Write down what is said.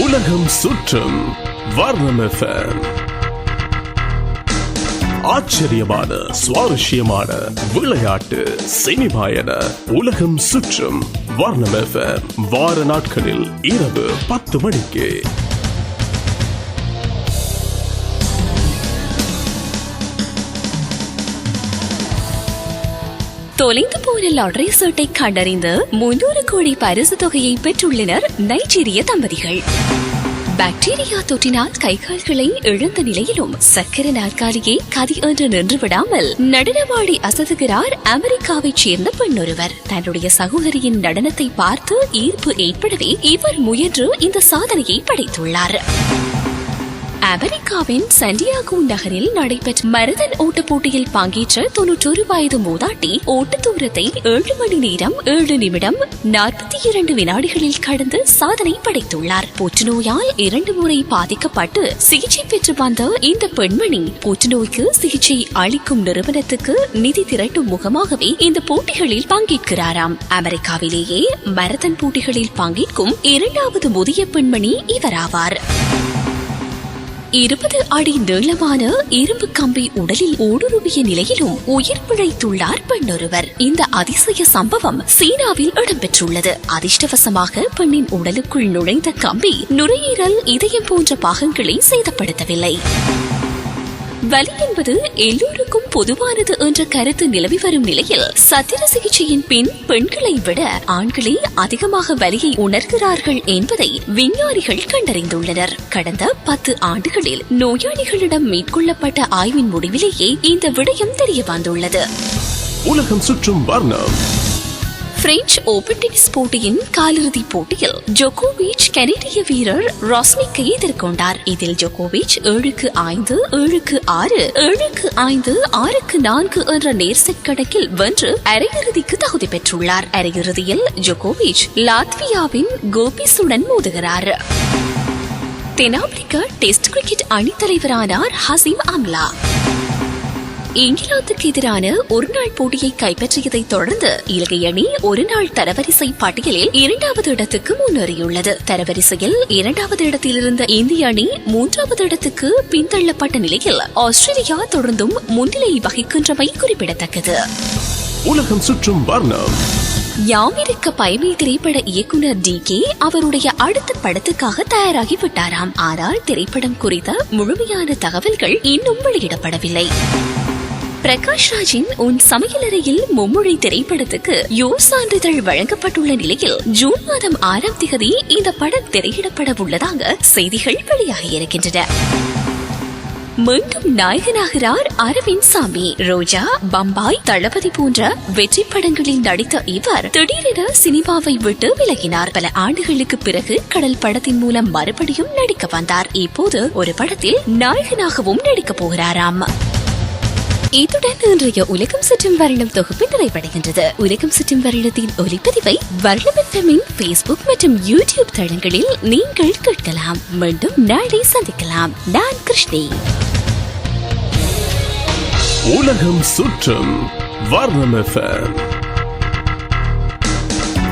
உலகம் சுற்றும் வர்ணம் ஆச்சரியமான சுவாரஸ்யமான விளையாட்டு சினிமாயன உலகம் சுற்றும் வர்ணம் வார நாட்களில் இரவு பத்து மணிக்கு. தொலைந்து போன லாட்டரி சீட்டை கண்டறிந்து முன்னூறு கோடி பரிசு தொகையை பெற்றுள்ளனர் நைஜீரிய தம்பதிகள். பாக்டீரியா தொற்றினால் கை கால்களை இழந்த நிலையிலும் சக்கர நாற்காலியை கதி என்று நின்று விடாமல் நடனமாடி அசதுகிறார் அமெரிக்காவைச் சேர்ந்த பெண்ணொருவர். தன்னுடைய சகோதரியின் நடனத்தை பார்த்து ஈர்ப்பு ஏற்படவே இவர் முயன்று இந்த சாதனையை படைத்துள்ளார். அமெரிக்காவின் சண்டியாகோ நகரில் நடைபெற்ற மரதன் ஓட்ட போட்டியில் பங்கேற்ற தொன்னூற்றொரு வயது மூதாட்டி ஓட்ட தூரத்தை ஏழு மணி நேரம் ஏழு நிமிடம் நாற்பத்தி இரண்டு வினாடிகளில் கடந்து சாதனை படைத்துள்ளார். புற்றுநோயால் இரண்டு முறை பாதிக்கப்பட்டு சிகிச்சை பெற்று வந்த இந்த பெண்மணி புற்றுநோய்க்கு சிகிச்சை அளிக்கும் நிறுவனத்துக்கு நிதி திரட்டும் முகமாகவே இந்த போட்டிகளில் பங்கேற்கிறாராம். அமெரிக்காவிலேயே மரதன் போட்டிகளில் பங்கேற்கும் இரண்டாவது முதிய பெண்மணி இவராவார். இருபது அடி நீளமான இரும்பு கம்பி உடலில் ஊடுருவிய நிலையிலும் உயிர் பிழைத்துள்ளார் பெண்ணொருவர். இந்த அதிசய சம்பவம் சீனாவில் இடம்பெற்றுள்ளது. அதிர்ஷ்டவசமாக பெண்ணின் உடலுக்குள் நுழைந்த கம்பி நுரையீரல் இதயம் போன்ற பாகங்களை சேதப்படுத்தவில்லை. வலி என்பது எல்லோருக்கும் பொதுவானது என்ற கருத்து நிலவி வரும் நிலையில் சத்திர சிகிச்சையின் பின் பெண்களை விட ஆண்களே அதிகமாக வலியை உணர்கிறார்கள் என்பதை விஞ்ஞானிகள் கண்டறிந்துள்ளனர். கடந்த பத்து ஆண்டுகளில் நோயாளிகளிடம் மேற்கொள்ளப்பட்ட ஆய்வின் முடிவிலேயே இந்த விடயம் தெரிய வந்துள்ளது. உலகம் சுற்றும் வர்ணம். பிரெஞ்சு ஓபன் டென்னிஸ் போட்டியின் காலிறுதிப் போட்டியில் ஜோகோவிச் கனடிய வீரர் ராஸ்னிக்கை எதிர்கொண்டார். இதில் ஜோகோவிச் ஏழுக்கு ஐந்து ஏழுக்கு ஆறு ஏழுக்கு ஐந்து ஆறுக்கு நான்கு என்ற நேர்செட் கணக்கில் வென்று அரையிறுதிக்கு தகுதி பெற்றுள்ளார். அரையிறுதியில் ஜோகோவிச் லாத்வியாவின் கோபிசுடன் மோதுகிறார். தென்னாப்பிரிக்க டெஸ்ட் கிரிக்கெட் அணித்தலைவரானார் ஹசீம் அம்லா. இங்கிலாந்துக்கு எதிரான ஒருநாள் போட்டியை கைப்பற்றியதை தொடர்ந்து இலங்கை அணி ஒருநாள் தரவரிசை பட்டியலில் இரண்டாவது இடத்துக்கு முன்னேறியுள்ளது. தரவரிசையில் இரண்டாவது இடத்தில் இருந்த இந்திய அணி மூன்றாவது இடத்துக்கு பின்தள்ளப்பட்ட நிலையில் ஆஸ்திரேலியா தொடர்ந்தும் முன்னிலை வகிக்கின்றமை குறிப்பிடத்தக்கது. உலகம் சுற்றும் வர்ணம். யாமிருக்க பயமே திரைப்பட இயக்குனர் டி கே அவருடைய அடுத்த படத்துக்காக தயாராகி விட்டாராம். ஆனால் திரைப்படம் குறித்த முழுமையான தகவல்கள் இன்னும் வெளியிடப்படவில்லை. பிரகாஷ் ராஜின் உன் சமையலறையில் மும்மொழி திரைப்படத்துக்கு யோர் சான்றிதழ் வழங்கப்பட்டுள்ள நிலையில் ஜூன் மாதம் ஆறாம் தேதி இந்த படம் திரையிடப்பட உள்ளதாக செய்திகள் வெளியாகியிருக்கின்றன மீண்டும் நாயகனாகிறார் அரவிந்த் சாமி. ரோஜா பம்பாய் தளபதி போன்ற வெற்றி படங்களில் நடித்த இவர் திடீரென சினிமாவை விட்டு விலகினார். பல ஆண்டுகளுக்கு பிறகு கடல் படத்தின் மூலம் மறுபடியும் நடிக்க வந்தார். இப்போது ஒரு படத்தில் நாயகனாகவும் நடிக்கப் போகிறாராம். இத்துடன் இன்றைய உலகம் சுற்றும் வருடம் தொகுப்பு நிறைவடைகின்றது. உலகம் சுற்றும் வருடத்தின் ஒலிப்பதிவை வருடமின் பேஸ்புக் மற்றும் யூடியூப் தளங்களில் நீங்கள் கேட்கலாம். மீண்டும் நாளை சந்திக்கலாம். நான் கிருஷ்ணி. உலகம் சுற்றும் வர்ணம் எஃப்எம்.